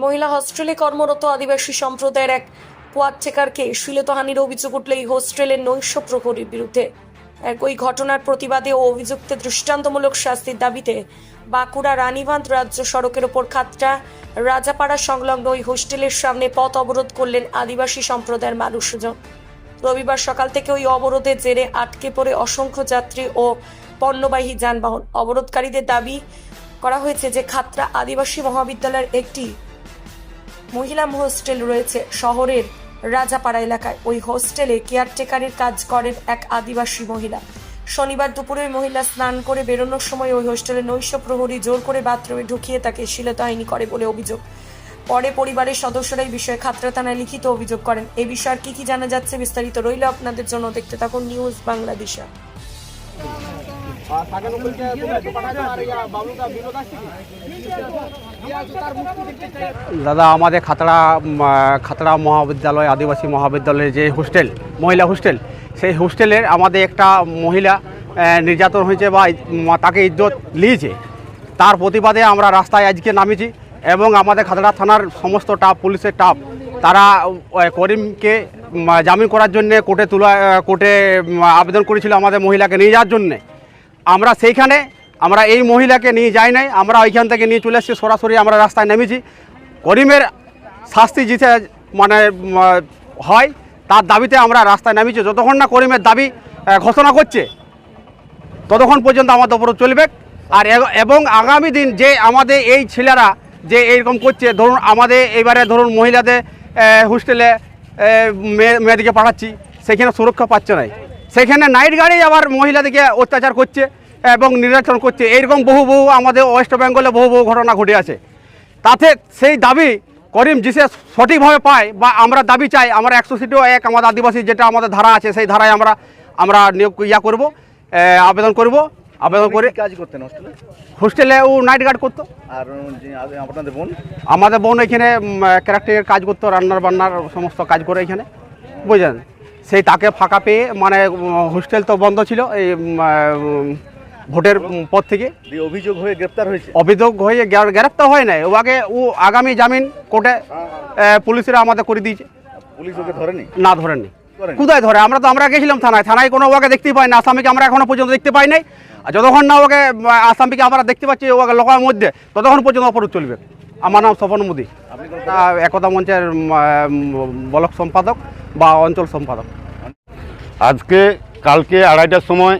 মহিলা হস্টেলে কর্মরত আদিবাসী সম্প্রদায়ের এক কোয়ারটেকারকে শ্লীলতাহানির অভিযোগ উঠল এই হোস্টেলের নৈশ প্রহরীর বিরুদ্ধে। একই ঘটনার প্রতিবাদে ও অভিযুক্তের দৃষ্টান্তমূলক শাস্তির দাবিতে বাঁকুড়া রানীবাঁধ রাজ্য সড়কের ওপর খাতটা রাজাপাড়া সংলগ্ন ওই হোস্টেলের সামনে পথ অবরোধ করলেন আদিবাসী সম্প্রদায়ের মানুষজন। রবিবার সকাল থেকে ওই অবরোধের জেরে আটকে পড়ে অসংখ্য যাত্রী ও পণ্যবাহী যানবাহন। অবরোধকারীদের দাবি করা হয়েছে যে খাতরা আদিবাসী মহাবিদ্যালয়ের একটি মহিলা হোস্টেল রয়েছে শহরের রাজাপাড়া এলাকায়। ওই হোস্টেলে কেয়ারটেকারের কাজ করেন এক আদিবাসী মহিলা। শনিবার দুপুরে মহিলা স্নান করে বেরোনোর সময় ওই হোস্টেলের নৈশ প্রহরী জোর করে বাথরুমে ঢুকিয়ে তাকে শ্লীলতাহানি করে বলে অভিযোগ। পরে পরিবারের সদস্যরা এই বিষয়ে খাতড়া থানায় লিখিত অভিযোগ করেন। এ বিষয়ে আর কি কি জানা যাচ্ছে বিস্তারিত রইল আপনাদের জন্য। দেখতে থাকুন নিউজ বাংলাদেশা। দাদা, আমাদের খাতড়া খাতড়া মহাবিদ্যালয়, আদিবাসী মহাবিদ্যালয়ের যে হোস্টেল, মহিলা হোস্টেল, সেই হোস্টেলের আমাদের একটা মহিলা নির্যাতন হয়েছে বা তাকে ইজ্জত নিয়েছে তার প্রতিবাদে আমরা রাস্তায় আজকে নামিয়েছি এবং আমাদের খাতড়া থানার সমস্ত টাপ, পুলিশের টাপ, তারা করিমকে জামিন করার জন্যে কোর্টে তোলা কোর্টে আবেদন করেছিল আমাদের মহিলাকে নিয়ে যাওয়ার জন্যে। আমরা সেইখানে, আমরা এই মহিলাকে নিয়ে যাই নাই, আমরা ওইখান থেকে নিয়ে চলে এসেছি, সরাসরি আমরা রাস্তায় নেমেছি। করিমের শাস্তি জিতে মানে হয়, তার দাবিতে আমরা রাস্তায় নেমেছি। যতক্ষণ না করিমের দাবি ঘোষণা করছে, ততক্ষণ পর্যন্ত আমাদের উপর চলবে। আর এবং আগামী দিন যে আমাদের এই ছেলেরা যে এইরকম করছে, ধরুন আমাদের এবারে ধরুন মহিলাদের হোস্টেলে মেয়ে, মেয়েদিকে পাঠাচ্ছি, সেখানে সুরক্ষা পাচ্ছে না। সেখানে নাইট গাড়ি আবার মহিলাদেরকে অত্যাচার করছে এবং নির্যাতন করছে। এইরকম বহু বহু আমাদের ওয়েস্ট বেঙ্গলে বহু বহু ঘটনা ঘটে আছে। তাতে সেই দাবি করিম জিসে সঠিকভাবে পায় বা আমরা দাবি চাই আমরা একশো সিটিও এক আমাদের আদিবাসী যেটা আমাদের ধারা আছে সেই ধারায় আমরা আমরা নিয়োগ ইয়া করব আবেদন করব আবেদন করে কাজ করতেন হোস্টেলে হোস্টেলে ও নাইট গার্ড করতো। আর আপনাদের বোন? আমাদের বোন এখানে ক্যারেক্টারের কাজ করতো রান্নার বান্নার সমস্ত কাজ করে এখানে বুঝলেন? সেই তাকে ফাঁকা পেয়ে মানে হোস্টেল তো বন্ধ ছিল এই ভোটের পর থেকে। অভিযোগ হয়ে গ্রেপ্তার হয়েছে? অভিযোগ হয়ে গ্রেপ্তার হয় নাই। ওকে ও আগামী জামিন কোর্টে আহ, পুলিশরা আমাদের করে দিয়েছে। পুলিশ ওকে ধরেনি? না ধরেনি? কোথায় ধরে? আমরা তো আমরা গেছিলাম থানায়। থানায় কোনো ওকে দেখতে পাই না আসামিকে আমরা এখনও পর্যন্ত দেখতে পাই নাই। আর যতক্ষণ না ওকে আসামিকে আমরা দেখতে পাচ্ছি ওকে লোকের মধ্যে ততক্ষণ পর্যন্ত অপরাধ চলবে। আমার নাম স্বপন মোদী। একতা মঞ্চের ব্লক সম্পাদক। বা অঞ্চল সম্পাদক। আজকে কালকে আড়াইটার সময়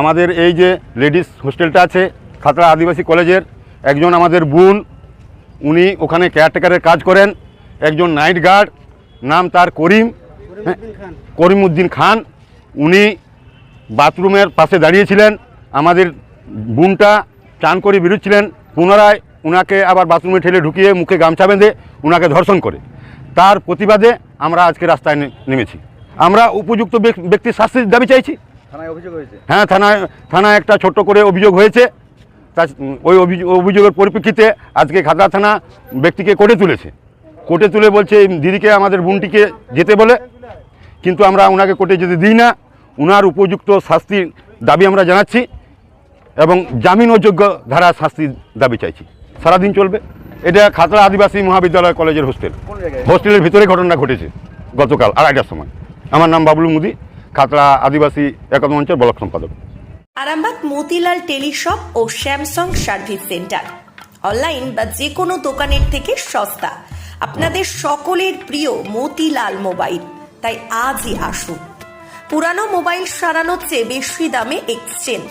আমাদের এই যে লেডিস হোস্টেলটা আছে খাতড়া আদিবাসী কলেজের একজন আমাদের বোন উনি ওখানে কেয়ারটেকারের কাজ করেন একজন নাইট গার্ড নাম তার করিম হ্যাঁ, করিমউদ্দিন খান উনি বাথরুমের পাশে দাঁড়িয়েছিলেন আমাদের বোনটা চান করে বেরোচ্ছিলেন পুনরায় উনাকে আবার বাথরুমে ঠেলে ঢুকিয়ে মুখে গামছা বেঁধে উনাকে ধর্ষণ করে। তার প্রতিবাদে আমরা আজকে রাস্তায় নেমেছি। আমরা উপযুক্ত ব্যক- ব্যক্তির শাস্তির দাবি চাইছি। থানায় অভিযোগ হয়েছে? হ্যাঁ থানায় থানায় একটা ছোট্ট করে অভিযোগ হয়েছে। তা ওই অভিযোগ অভিযোগের পরিপ্রেক্ষিতে আজকে খাতড়া থানা ব্যক্তিকে কোর্টে তুলেছে। কোর্টে তুলে বলছে দিদিকে আমাদের বোনটিকে যেতে বলে কিন্তু আমরা ওনাকে কোর্টে যেতে দিই না। ওনার উপযুক্ত শাস্তির দাবি আমরা জানাচ্ছি এবং জামিন অযোগ্য ধারা শাস্তির দাবি চাইছি। সারাদিন চলবে। এটা খাতড়া আদিবাসী মহাবিদ্যালয় কলেজের হোস্টেল। হোস্টেলের ভিতরে ঘটনা ঘটেছে গতকাল আড়াইটার সময়। আমার নাম বাবলু মুদি খাতড়া আদিবাসী একতা মঞ্চের ব্লক সম্পাদক। আরামবাগ মতিলাল টেলিশপ ও স্যামসাং সার্ভিস সেন্টার। অনলাইন বা যে কোনো দোকানের থেকে সস্তা। আপনাদের সকলের প্রিয় মতিলাল মোবাইল। তাই আজই আসুন। পুরানো মোবাইল সারানোর চেয়ে বেশি দামে এক্সচেঞ্জ।